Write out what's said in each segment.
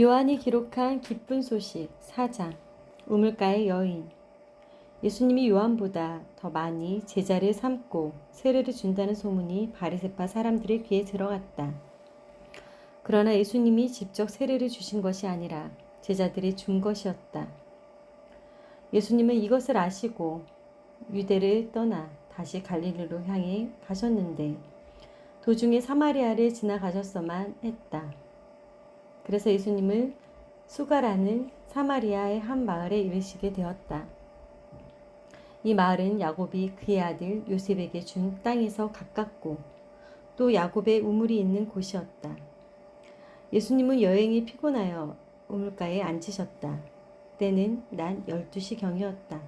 요한이 기록한 기쁜 소식 4장 우물가의 여인 예수님이 요한보다 더 많이 제자를 삼고 세례를 준다는 소문이 바리새파 사람들의 귀에 들어갔다. 그러나 예수님이 직접 세례를 주신 것이 아니라 제자들이 준 것이었다. 예수님은 이것을 아시고 유대를 떠나 다시 갈릴리로 향해 가셨는데 도중에 사마리아를 지나가셨어만 했다. 그래서 예수님을 수가라는 사마리아의 한 마을에 이르시게 되었다. 이 마을은 야곱이 그의 아들 요셉에게 준 땅에서 가깝고 또 야곱의 우물이 있는 곳이었다. 예수님은 여행이 피곤하여 우물가에 앉으셨다. 때는 난 12시 경이었다.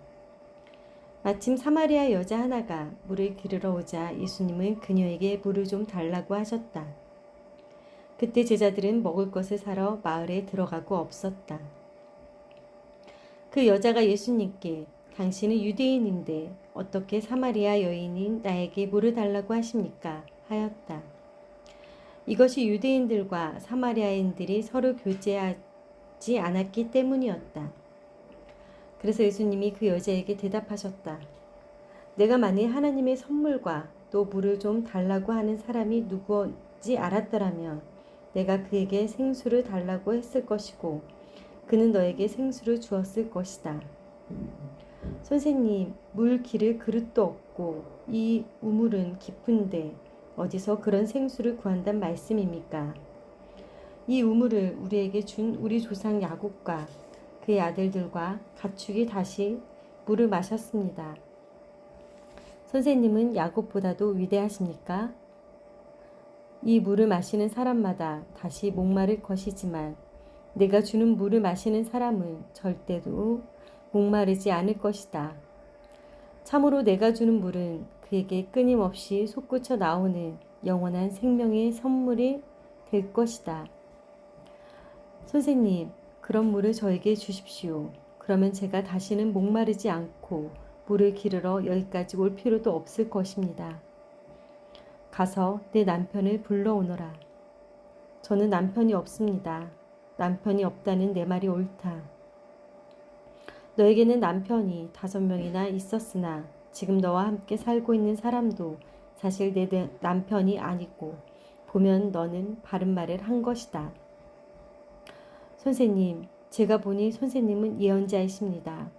마침 사마리아 여자 하나가 물을 기르러 오자 예수님은 그녀에게 물을 좀 달라고 하셨다. 그때 제자들은 먹을 것을 사러 마을에 들어가고 없었다. 그 여자가 예수님께 당신은 유대인인데 어떻게 사마리아 여인인 나에게 물을 달라고 하십니까? 하였다. 이것이 유대인들과 사마리아인들이 서로 교제하지 않았기 때문이었다. 그래서 예수님이 그 여자에게 대답하셨다. 내가 만일 하나님의 선물과 또 물을 좀 달라고 하는 사람이 누구지 알았더라면 내가 그에게 생수를 달라고 했을 것이고 그는 너에게 생수를 주었을 것이다. 선생님, 물 기를 그릇도 없고 이 우물은 깊은데 어디서 그런 생수를 구한단 말씀입니까? 이 우물을 우리에게 준 우리 조상 야곱과 그의 아들들과 가축이 다시 물을 마셨습니다. 선생님은 야곱보다도 위대하십니까? 이 물을 마시는 사람마다 다시 목마를 것이지만 내가 주는 물을 마시는 사람은 절대로 목마르지 않을 것이다. 참으로 내가 주는 물은 그에게 끊임없이 솟구쳐 나오는 영원한 생명의 선물이 될 것이다. 선생님, 그런 물을 저에게 주십시오. 그러면 제가 다시는 목마르지 않고 물을 기르러 여기까지 올 필요도 없을 것입니다. 가서 내 남편을 불러오너라. 저는 남편이 없습니다. 남편이 없다는 내 말이 옳다. 너에게는 남편이 다섯 명이나 있었으나 지금 너와 함께 살고 있는 사람도 사실 내 남편이 아니고 보면 너는 바른 말을 한 것이다. 선생님, 제가 보니 선생님은 예언자이십니다.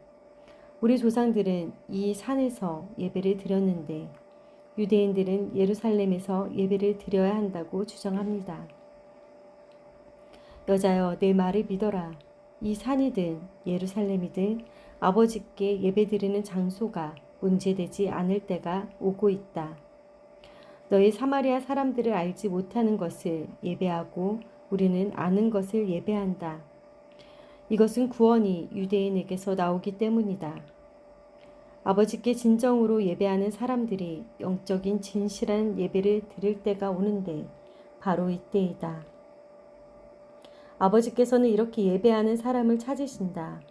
우리 조상들은 이 산에서 예배를 드렸는데 유대인들은 예루살렘에서 예배를 드려야 한다고 주장합니다. 여자여 내 말을 믿어라. 이 산이든 예루살렘이든 아버지께 예배드리는 장소가 문제되지 않을 때가 오고 있다. 너희 사마리아 사람들을 알지 못하는 것을 예배하고 우리는 아는 것을 예배한다. 이것은 구원이 유대인에게서 나오기 때문이다. 아버지께 진정으로 예배하는 사람들이 영적인 진실한 예배를 드릴 때가 오는데 바로 이때이다. 아버지께서는 이렇게 예배하는 사람을 찾으신다.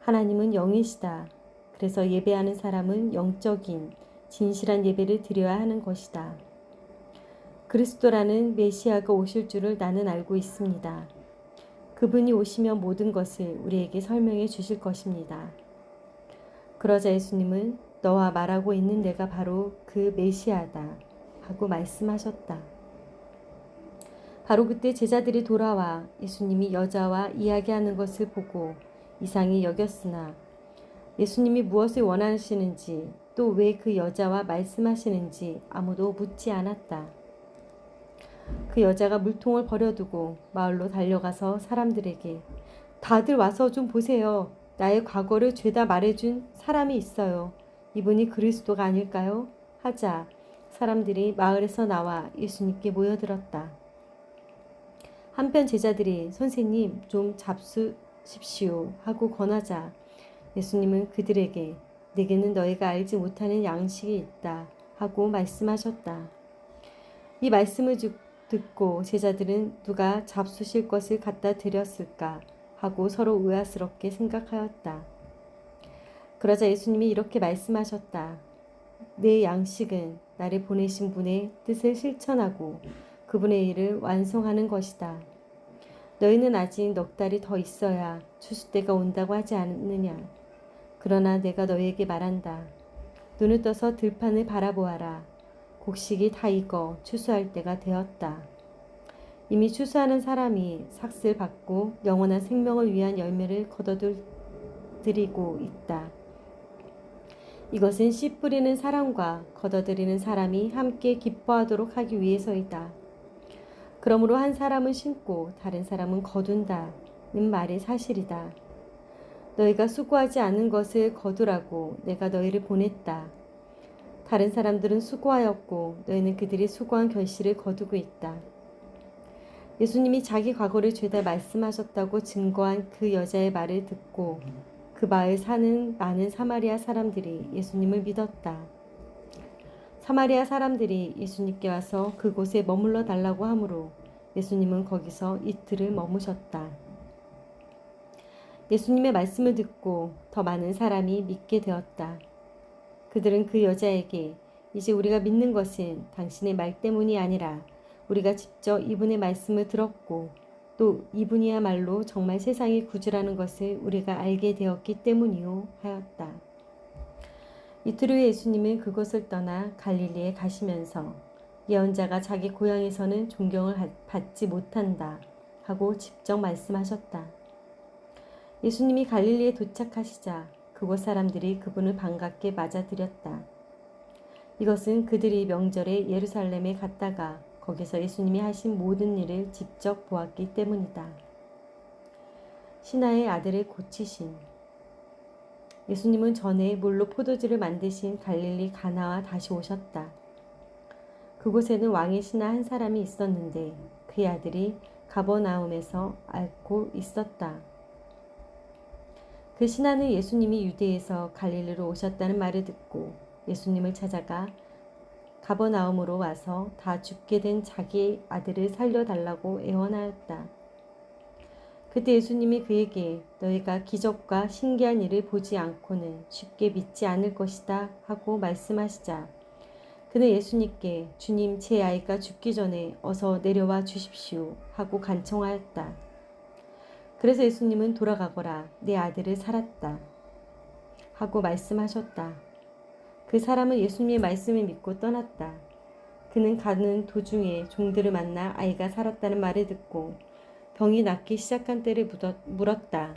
하나님은 영이시다. 그래서 예배하는 사람은 영적인 진실한 예배를 드려야 하는 것이다. 그리스도라는 메시아가 오실 줄을 나는 알고 있습니다. 그분이 오시면 모든 것을 우리에게 설명해 주실 것입니다. 그러자 예수님은 너와 말하고 있는 내가 바로 그 메시아다 하고 말씀하셨다. 바로 그때 제자들이 돌아와 예수님이 여자와 이야기하는 것을 보고 이상히 여겼으나 예수님이 무엇을 원하시는지 또 왜 그 여자와 말씀하시는지 아무도 묻지 않았다. 그 여자가 물통을 버려두고 마을로 달려가서 사람들에게 다들 와서 좀 보세요. 나의 과거를 죄다 말해준 사람이 있어요. 이분이 그리스도가 아닐까요? 하자 사람들이 마을에서 나와 예수님께 모여들었다. 한편 제자들이 선생님 좀 잡수십시오 하고 권하자 예수님은 그들에게 내게는 너희가 알지 못하는 양식이 있다 하고 말씀하셨다. 이 말씀을 듣고 제자들은 누가 잡수실 것을 갖다 드렸을까 하고 서로 의아스럽게 생각하였다. 그러자 예수님이 이렇게 말씀하셨다. 내 양식은 나를 보내신 분의 뜻을 실천하고 그분의 일을 완성하는 것이다. 너희는 아직 넉 달이 더 있어야 추수 때가 온다고 하지 않느냐. 그러나 내가 너희에게 말한다. 눈을 떠서 들판을 바라보아라. 곡식이 다 익어 추수할 때가 되었다. 이미 추수하는 사람이 삭슬 받고 영원한 생명을 위한 열매를 거둬들이고 있다. 이것은 씨 뿌리는 사람과 걷어들이는 사람이 함께 기뻐하도록 하기 위해서이다. 그러므로 한 사람은 심고 다른 사람은 거둔다는 말이 사실이다. 너희가 수고하지 않은 것을 거두라고 내가 너희를 보냈다. 다른 사람들은 수고하였고 너희는 그들이 수고한 결실을 거두고 있다. 예수님이 자기 과거를 죄다 말씀하셨다고 증거한 그 여자의 말을 듣고 그 마을 사는 많은 사마리아 사람들이 예수님을 믿었다. 사마리아 사람들이 예수님께 와서 그곳에 머물러 달라고 하므로 예수님은 거기서 이틀을 머무셨다. 예수님의 말씀을 듣고 더 많은 사람이 믿게 되었다. 그들은 그 여자에게 이제 우리가 믿는 것은 당신의 말 때문이 아니라 우리가 직접 이분의 말씀을 들었고 또 이분이야말로 정말 세상의 구주라는 것을 우리가 알게 되었기 때문이요 하였다. 이틀 후에 예수님은 그곳을 떠나 갈릴리에 가시면서 예언자가 자기 고향에서는 존경을 받지 못한다 하고 직접 말씀하셨다. 예수님이 갈릴리에 도착하시자 그곳 사람들이 그분을 반갑게 맞아들였다. 이것은 그들이 명절에 예루살렘에 갔다가 거기서 예수님이 하신 모든 일을 직접 보았기 때문이다. 신하의 아들을 고치신 예수님은 전에 물로 포도주를 만드신 갈릴리 가나와 다시 오셨다. 그곳에는 왕의 신하 한 사람이 있었는데 그의 아들이 가버나움에서 앓고 있었다. 그 신하는 예수님이 유대에서 갈릴리로 오셨다는 말을 듣고 예수님을 찾아가 가버나움으로 와서 다 죽게 된 자기 아들을 살려달라고 애원하였다. 그때 예수님이 그에게 너희가 기적과 신기한 일을 보지 않고는 쉽게 믿지 않을 것이다 하고 말씀하시자 그는 예수님께 주님 제 아이가 죽기 전에 어서 내려와 주십시오 하고 간청하였다. 그래서 예수님은 돌아가거라 내 아들을 살았다 하고 말씀하셨다. 그 사람은 예수님의 말씀을 믿고 떠났다. 그는 가는 도중에 종들을 만나 아이가 살았다는 말을 듣고 병이 낫기 시작한 때를 물었다.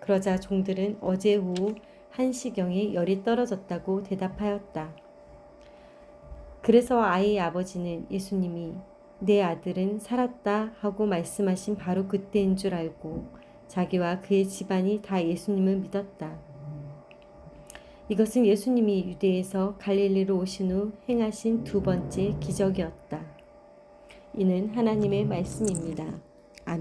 그러자 종들은 어제 오후 1시경에 열이 떨어졌다고 대답하였다. 그래서 아이의 아버지는 예수님이 내 아들은 살았다 하고 말씀하신 바로 그때인 줄 알고 자기와 그의 집안이 다 예수님을 믿었다. 이것은 예수님이 유대에서 갈릴리로 오신 후 행하신 두 번째 기적이었다. 이는 하나님의 말씀입니다. 아멘.